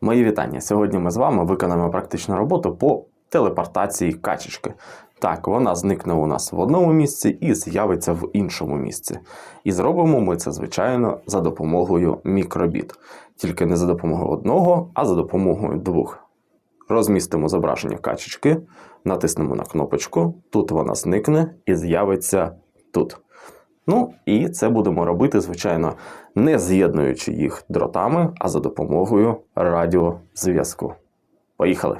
Мої вітання. Сьогодні ми з вами виконаємо практичну роботу по телепортації качечки. Так, вона зникне у нас в одному місці і з'явиться в іншому місці. І зробимо ми це, звичайно, за допомогою мікробіт. Тільки не за допомогою одного, а за допомогою двох. Розмістимо зображення качечки, натиснемо на кнопочку, тут вона зникне і з'явиться тут. Ну, і це будемо робити, звичайно, не з'єднуючи їх дротами, а за допомогою радіозв'язку. Поїхали!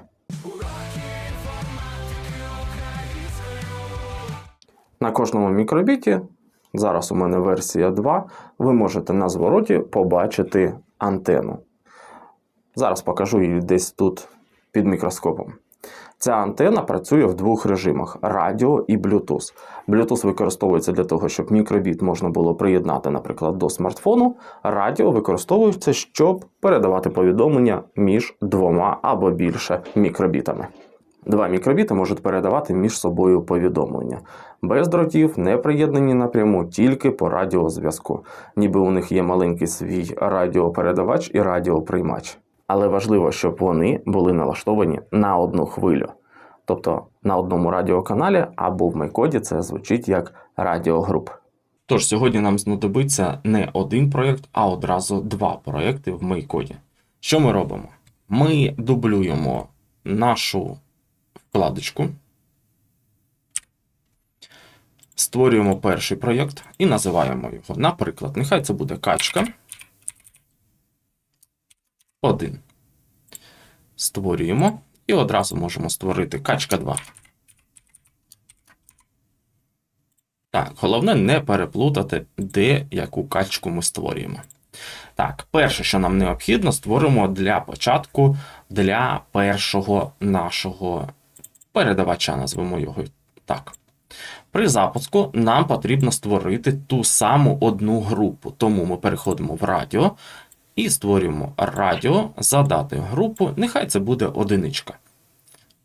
На кожному мікробіті, зараз у мене версія 2, ви можете на звороті побачити антенну. Зараз покажу її десь тут під мікроскопом. Ця антенна працює в двох режимах: радіо і Bluetooth. Bluetooth використовується для того, щоб мікробіт можна було приєднати, наприклад, до смартфону. Радіо використовується, щоб передавати повідомлення між двома або більше мікробітами. Два мікробіти можуть передавати між собою повідомлення. Без дротів, не приєднані напряму, тільки по радіозв'язку. Ніби у них є маленький свій радіопередавач і радіоприймач. Але важливо, щоб вони були налаштовані на одну хвилю. Тобто на одному радіоканалі або в майкоді це звучить як радіогруп. Тож сьогодні нам знадобиться не один проєкт, а одразу два проєкти в майкоді. Що ми робимо? Ми дублюємо нашу вкладочку, створюємо перший проєкт і називаємо його. Наприклад, нехай це буде качка. 1. Створюємо і одразу можемо створити качка 2. Так, головне не переплутати, де яку качку ми створюємо. Так, перше, що нам необхідно, створимо для початку для першого нашого передавача, назвемо його так. При запуску нам потрібно створити ту саму одну групу. Тому ми переходимо в радіо і створюємо радіо, задати групу, нехай це буде одиничка.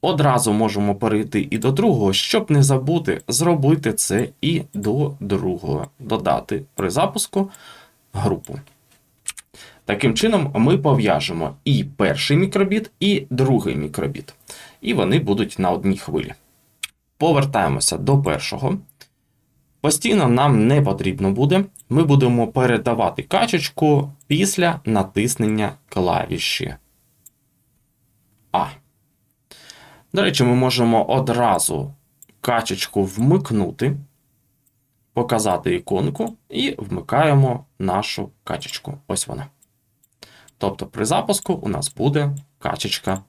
Одразу можемо перейти і до другого, щоб не забути зробити це і до другого. Додати при запуску групу. Таким чином, ми пов'яжемо і перший мікробіт, і другий мікробіт. І вони будуть на одній хвилі. Повертаємося до першого. Постійно нам не потрібно буде. Ми будемо передавати качечку після натиснення клавіші А. До речі, ми можемо одразу качечку вмикнути, показати іконку і вмикаємо нашу качечку. Ось вона. Тобто при запуску у нас буде качечка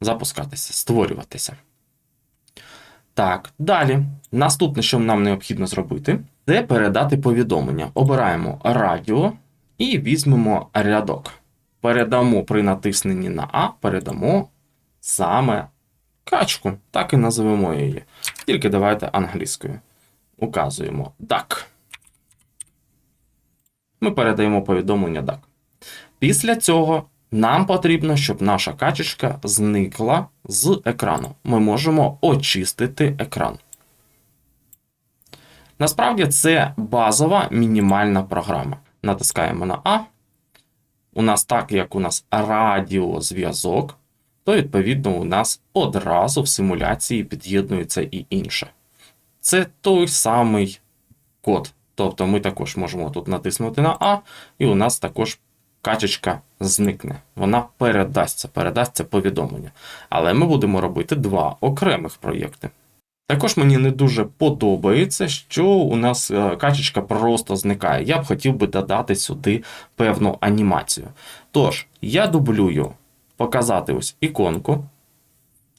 запускатися, створюватися. Так, далі. Наступне, що нам необхідно зробити, це передати повідомлення. Обираємо радіо і візьмемо рядок. Передамо при натисненні на А, передамо саме качку. Так і називемо її. Тільки давайте англійською. Указуємо DAC. Ми передаємо повідомлення DAC. Після цього нам потрібно, щоб наша качечка зникла з екрану. Ми можемо очистити екран. Насправді це базова мінімальна програма. Натискаємо на А. У нас так, як у нас радіозв'язок, то, відповідно, у нас одразу в симуляції під'єднується і інше. Це той самий код. Тобто ми також можемо тут натиснути на А, і у нас також качечка зникне. Вона передасться, передасться повідомлення. Але ми будемо робити два окремих проєкти. Також мені не дуже подобається, що у нас е, качечка просто зникає. Я б хотів би додати сюди певну анімацію. Тож, я дублюю показати ось іконку.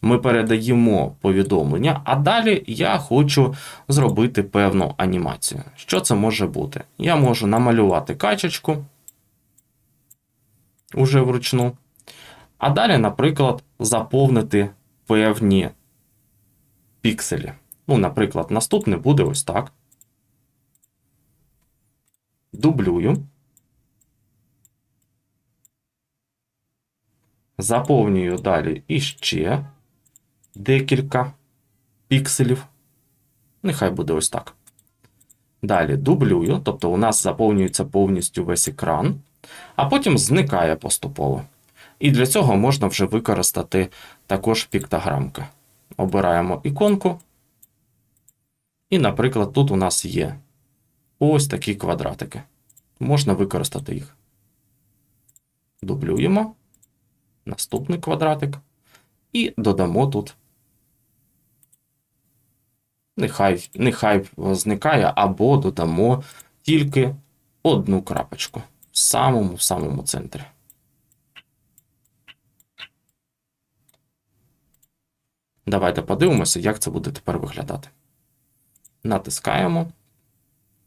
Ми передаємо повідомлення, а далі я хочу зробити певну анімацію. Що це може бути? Я можу намалювати качечку уже вручну. А далі, наприклад, заповнити певні пікселі. Ну, наприклад, наступне буде ось так. Дублюю. Заповнюю далі іще декілька пікселів. Нехай буде ось так. Далі дублюю, тобто у нас заповнюється повністю весь екран, а потім зникає поступово. І для цього можна вже використати також піктограмки. Обираємо іконку. І, наприклад, тут у нас є ось такі квадратики. Можна використати їх. Дублюємо. Наступний квадратик. І додамо тут. Нехай, нехай зникає, або додамо тільки одну крапочку самому в самому центрі. Давайте подивимося, як це буде тепер виглядати. Натискаємо,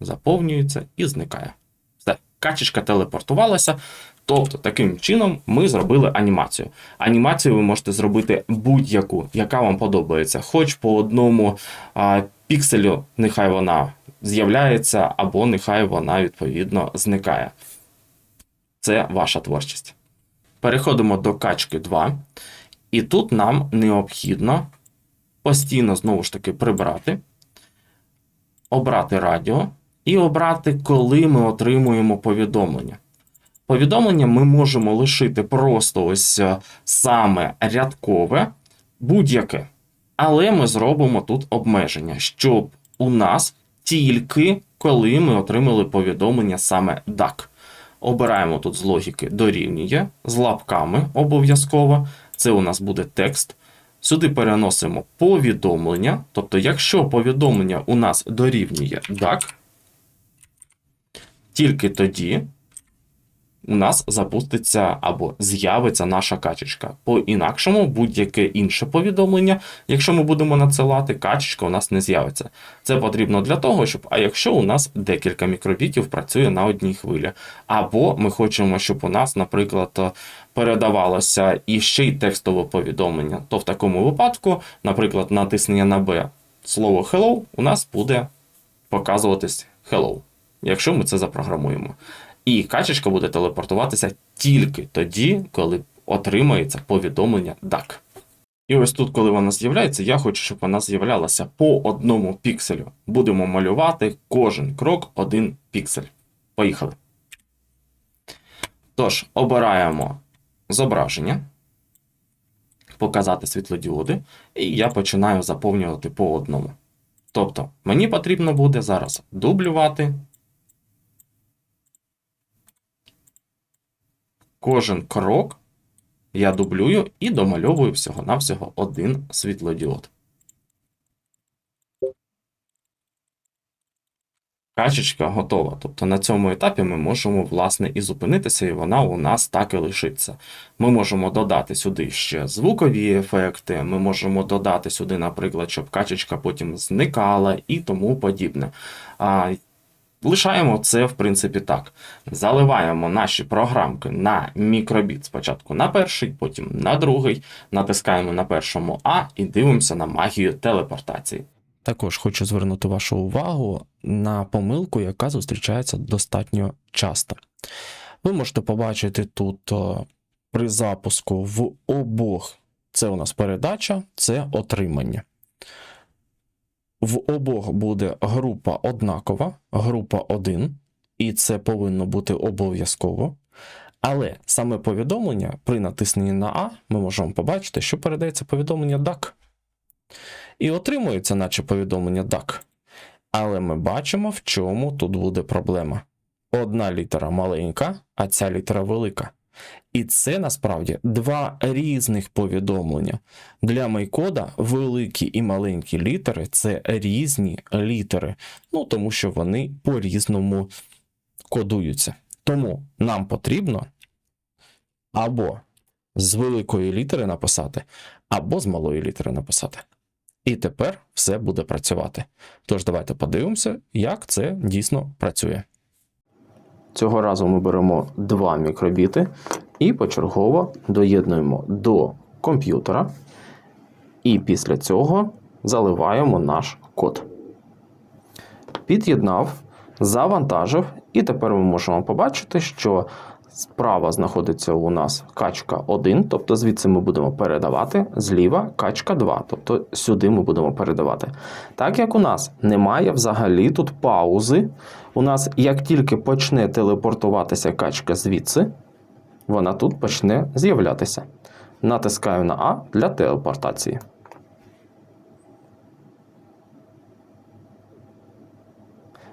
заповнюється і зникає. Все, качечка телепортувалася. Тобто, таким чином ми зробили анімацію. Анімацію ви можете зробити будь-яку, яка вам подобається. Хоч по одному а, пікселю, нехай вона з'являється, або нехай вона відповідно зникає. Це ваша творчість. Переходимо до качки 2. І тут нам необхідно постійно знову ж таки прибрати, обрати радіо і обрати, коли ми отримуємо повідомлення. Повідомлення ми можемо лишити просто ось е, саме рядкове, будь-яке. Але ми зробимо тут обмеження, щоб у нас тільки коли ми отримали повідомлення саме DAC. Обираємо тут з логіки дорівнює, з лапками обов'язково. Це у нас буде текст. Сюди переносимо повідомлення. Тобто, якщо повідомлення у нас дорівнює DAC, тільки тоді у нас запуститься або з'явиться наша качечка. По інакшому, будь-яке інше повідомлення, якщо ми будемо надсилати, качечка у нас не з'явиться. Це потрібно для того, щоб, а якщо у нас декілька мікробітів працює на одній хвилі, або ми хочемо, щоб у нас, наприклад, передавалося і ще й текстове повідомлення, то в такому випадку, наприклад, натиснення на B слово hello у нас буде показуватись hello, якщо ми це запрограмуємо. І качечка буде телепортуватися тільки тоді, коли отримається повідомлення DAC. І ось тут, коли вона з'являється, я хочу, щоб вона з'являлася по одному пікселю. Будемо малювати кожен крок один піксель. Поїхали. Тож, обираємо зображення, показати світлодіоди, і я починаю заповнювати по одному. Тобто, мені потрібно буде зараз дублювати кожен крок я дублюю і домальовую всього-навсього один світлодіод. Качечка готова. Тобто на цьому етапі ми можемо, власне, і зупинитися, і вона у нас так і лишиться. Ми можемо додати сюди ще звукові ефекти, ми можемо додати сюди, наприклад, щоб качечка потім зникала і тому подібне. А, Лишаємо це, в принципі, так. Заливаємо наші програмки на мікробіт спочатку на перший, потім на другий, натискаємо на першому А і дивимося на магію телепортації. Також хочу звернути вашу увагу на помилку, яка зустрічається достатньо часто. Ви можете побачити тут о, при запуску в обох це у нас передача, це отримання. В обох буде група однакова, група 1, і це повинно бути обов'язково. Але саме повідомлення при натисненні на А ми можемо побачити, що передається повідомлення DAC. І отримується, наче повідомлення DAC. Але ми бачимо, в чому тут буде проблема. Одна літера маленька, а ця літера велика. І це насправді два різних повідомлення. Для майкода великі і маленькі літери це різні літери, ну тому що вони по-різному кодуються. Тому нам потрібно або з великої літери написати, або з малої літери написати. І тепер все буде працювати. Тож давайте подивимося, як це дійсно працює. Цього разу ми беремо два мікробіти і почергово доєднуємо до комп'ютера. І після цього заливаємо наш код. Під'єднав, завантажив, і тепер ми можемо побачити, що справа знаходиться у нас качка 1, тобто звідси ми будемо передавати, зліва качка 2, тобто сюди ми будемо передавати. Так як у нас немає взагалі тут паузи, у нас як тільки почне телепортуватися качка звідси, вона тут почне з'являтися. Натискаю на А для телепортації.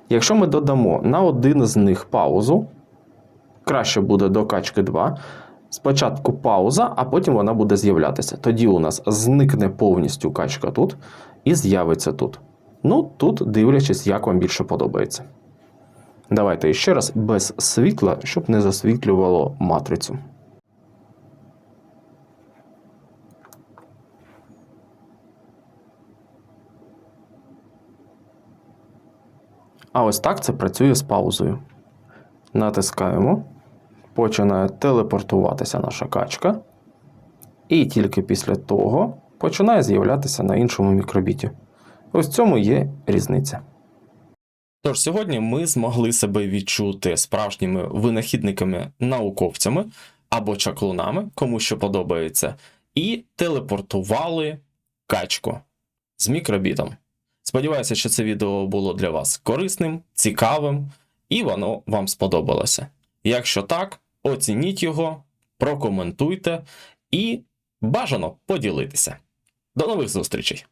Якщо ми додамо на один з них паузу, краще буде до качки 2. Спочатку пауза, а потім вона буде з'являтися. Тоді у нас зникне повністю качка тут і з'явиться тут. Ну, тут дивлячись, як вам більше подобається. Давайте ще раз без світла, щоб не засвітлювало матрицю. А ось так це працює з паузою. Натискаємо, починає телепортуватися наша качка. І тільки після того починає з'являтися на іншому мікробіті. Ось в цьому є різниця. Тож сьогодні ми змогли себе відчути справжніми винахідниками, науковцями або чаклунами, кому що подобається, і телепортували качку з мікробітом. Сподіваюся, що це відео було для вас корисним, цікавим і воно вам сподобалося. Якщо так, оцініть його, прокоментуйте і бажано поділитися. До нових зустрічей!